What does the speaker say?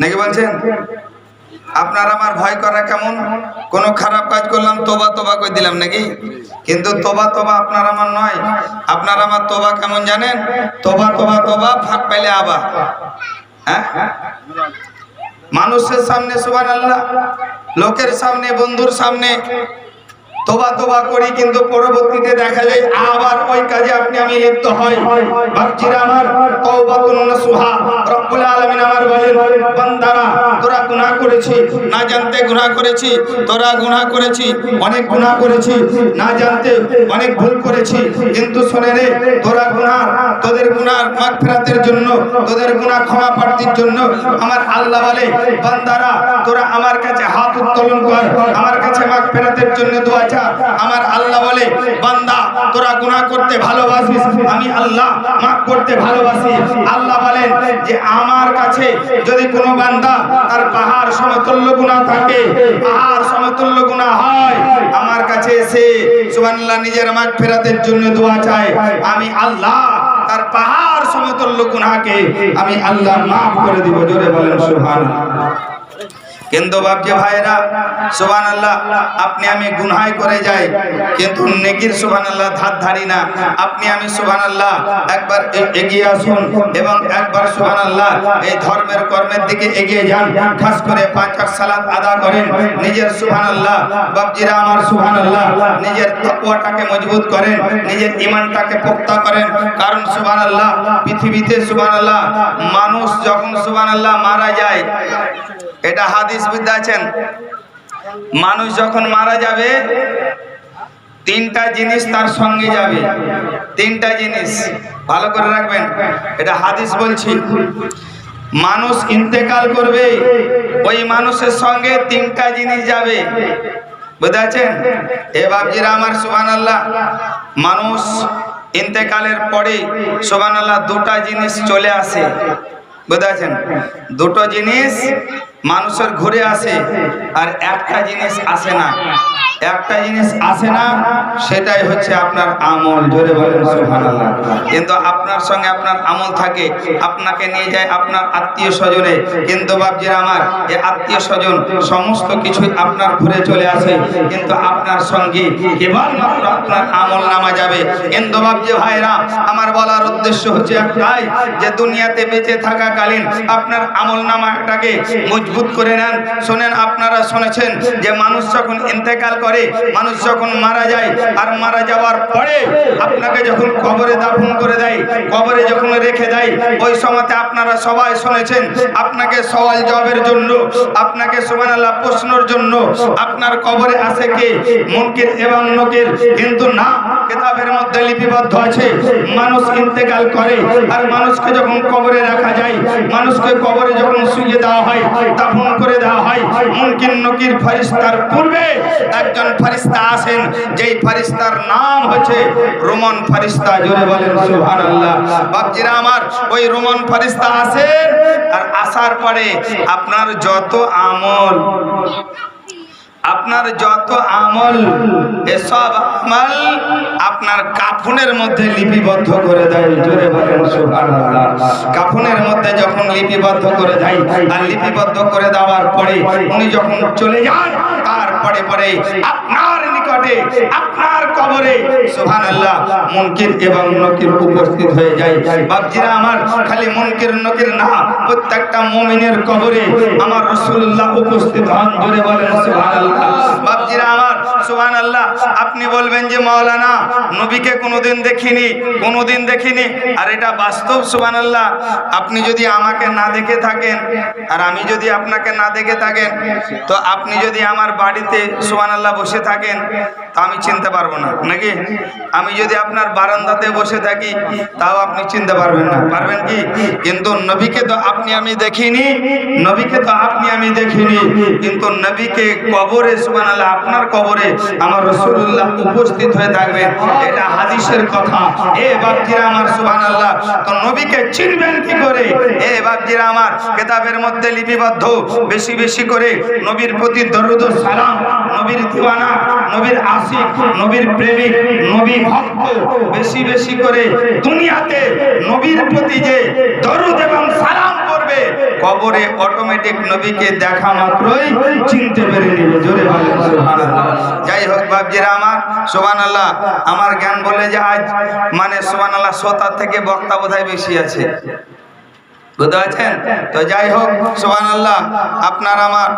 নাকি বলছেন? আপনার আমার ভয় করা কেমন? কোন খারাপ কাজ করলাম, তোবা তোবা করে দিলাম নাকি? কিন্তু তোবা তোবা আপনার আমার নয়। আপনার আমার তোবা কেমন জানেন? তোবা তোবা তোবা ফাঁক পাইলে আবার হ্যাঁ? মানুষের সামনে সুবান আল্লাহ লোকের সামনে, বন্ধুর সামনে তোবা তোবা করি, কিন্তু পরবর্তীতে দেখা যায় আবার ওই কাজে আপনি আমি লিপ্ত হই ভাবছিরা আমার, তওবাতুন নাসুহা, রব্বুল আলামিন আমার বান্দারা, তোরা গুনাহ করেছি, না জানতে গুনাহ করেছি, তোরা গুনাহ করেছি, অনেক গুনাহ করেছি, না জানতে অনেক ভুল করেছি, কিন্তু শুনে রে, তোরা গুনাহ, তোদের গুনার মাগফিরাতের জন্য, তোদের গুনাহ ক্ষমা প্রার্থীর জন্য আমার আল্লাহ বলে, বান্দারা, তোরা আমার কাছে হাত উত্তোলন কর, আমার কাছে মাগফিরাতের জন্য দোয়া চা। আমার আল্লাহ বলে, বান্দা, তোরা গুনাহ করতে ভালোবাসিস, আমি আল্লাহ মাফ করতে ভালোবাসি। আল্লাহ বলেন যে, আমার কাছে যদি কোনো বান্দা তার পাহাড় সমতুল্য গুনাহ থাকে, পাহাড় সমতুল্য গুনাহ হয়, আমার কাছে এসে সুবহানাল্লাহ নিজের মাগফিরাতের জন্য দোয়া চায়, আমি আল্লাহ তার পাহাড় সমতুল্য গুনাহকে আমি আল্লাহ মাফ করে দিব। জোরে বলেন সুবহানাল্লাহ। কিন্তু বাপজি ভাইরা সুবান আল্লাহ আপনি আমি গুনহাই করে যাই, কিন্তু নেকির সুবান আল্লাহ ধার ধারি না। আপনি আমি সুবান আল্লাহ একবার এগিয়ে আসুন এবং একবার সুবান আল্লাহ এই ধর্মের কর্মের দিকে এগিয়ে যান। খাস করে পাঁচ ওয়াক্ত সালাত আদা করেন। নিজের সুবান আল্লাহ বাপজিরা আমার সুবান আল্লাহ নিজের তকওয়াটাকে মজবুত করেন, নিজের ইমানটাকে পোক্তা করেন। কারণ সুবান আল্লাহ পৃথিবীতে সুবান আল্লাহ মানুষ যখন সুবান আল্লাহ মারা যায় এটা হাদিস বিদ্যা আছেন? মানুষ যখন মারা যাবে, তিনটা জিনিস তার সঙ্গে যাবে। তিনটা জিনিস, ভালো করে রাখবেন। এটা হাদিস বলছি। মানুষ ইন্তেকাল করবে, ওই মানুষের সঙ্গে তিনটা জিনিস যাবে। বুঝতে আছেন? এ বাবজিরা আমার সুবান আল্লাহ মানুষ ইন্তেকালের পরে সুবান আল্লাহ দুটা জিনিস চলে আসে। বুঝেছেন দুটো জিনিস মানুষের ঘুরে আসে আর একটা জিনিস আসে না। একটা জিনিস আসে না, সেটাই হচ্ছে আপনার আমল। জোরে বলেন কিন্তু আপনার সঙ্গে আপনার আমল থাকে, আপনাকে নিয়ে যায় আপনার আত্মীয় স্বজনে। কিন্তু বাপজির আমার এই আত্মীয় স্বজন সমস্ত কিছুই আপনার ঘুরে চলে আসে। কিন্তু আপনার সঙ্গে কেবলমাত্র আপনার আমল নামা যাবে। কিন্তু বাপজি ভাইরা, আমার বলার উদ্দেশ্য হচ্ছে একটাই, যে দুনিয়াতে বেঁচে থাকাকালীন আপনার আমল নামাটাকে মজবুত করে নেন। শোনেন, আপনারা শুনেছেন যে মানুষ যখন ইন্তেকাল করে, মানুষ যখন মারা যায়, আর মারা যাওয়ার পরে আপনাকে যখন কবরে দাফন করে দেয়, কবরে যখন রেখে দেয়, ওই সময়তে আপনারা সবাই শুনেছেন, আপনাকে সওয়াল জবাবের জন্য, আপনাকে সুবহানাল্লাহ প্রশ্নের জন্য, আপনার কবরে আসে কে? মুনকির এবং নকির। কিন্তু না, কিতাবের মধ্যে লিপিবদ্ধ আছে, মানুষ ইন্তেকাল করে, আর মানুষকে যখন কবরে রাখা যায়, মানুষকে কবরে যখন শুয়ে দেওয়া হয় দাফন করে দেওয়া হয়। মুমকিন নকির ফারিস্তার পূর্বে একজন ফারিস্তা আসেন, যেই ফারিস্তার নাম হচ্ছে রোমন ফারিস্তা জোরে বলেন সুহান আল্লাহ বাপজিরা আমার, ওই রোমন ফারিস্তা আসেন, আর আসার পরে আপনার যত আমল আপনার যত আমল, এসব আমল আপনার কাফনের মধ্যে লিপিবদ্ধ করে দেয়। জোরে বলেন, সুবহানাল্লাহ। কাফনের মধ্যে যখন লিপিবদ্ধ করে দেয়, আর লিপিবদ্ধ করে দেওয়ার পরে উনি যখন চলে যান তারপরে পরে আপনার নিকটে আপনার কবরে, সুবহানাল্লাহ, মুনকির এবং নকির উপস্থিত হয়ে যায় বাপজিরা আমার, খালি মুনকির, নকির না, প্রত্যেকটা মমিনের কবরে আমার রাসূলুল্লাহ উপস্থিত হন ধরে বলেন সুবহানাল্লাহ। বাপজিরা আমার সুবহানাল্লাহ, আপনি বলবেন যে, মাওলানা, নবীকে কোনোদিন দেখিনি কোনোদিন দেখিনি। আর এটা বাস্তব সুহান আল্লাহ আপনি যদি আমাকে না দেখে থাকেন, আর আমি যদি আপনাকে না দেখে থাকেন, তো আপনি যদি আমার বাড়িতে সুহান আল্লাহ বসে থাকেন তা আমি চিনতে পারব না। নাকি? আমি যদি আপনার বারান্দাতে বসে থাকি, তাও আপনি চিনতে পারবেন না। পারবেন কি? কিন্তু নবীকে তো আপনি আমি দেখিনি, নবীকে তো আপনি আমি দেখিনি। কিন্তু নবীকে কবরে, সুবহানাল্লাহ, আপনার কবরে আমার রাসূলুল্লাহ উপস্থিত হয়ে থাকবেন। এটা হাদিসের কথা। এ বাপজিরা আমার, সুবহানাল্লাহ, তো নবীকে চিনবেন কি করে? এ বাপজিরা আমার, কেতাবের মধ্যে লিপিবদ্ধ, বেশি বেশি করে নবীর প্রতি দরুদ সালাম, নবীর দিওয়ানা, নবীর আশিক নবীর প্রেমিক নবী ভক্ত, বেশি বেশি করে দুনিয়াতে নবীর প্রতি যে দরুদ এবং সালাম করবে কবরে অটোমেটিক নবীকে দেখা মাত্রই চিনতে পেরে নেবে। জোরে যাই হোক বাবজিরা আমার, সুবহানাল্লাহ, আমার জ্ঞান বলে যে আজ মানে সুবহানাল্লাহ শ্রোতার থেকে বক্তা বোধহয় বেশি আছে। বুঝতে পারছেন? তো যাই হোক, সুবহানাল্লাহ, আপনার আমার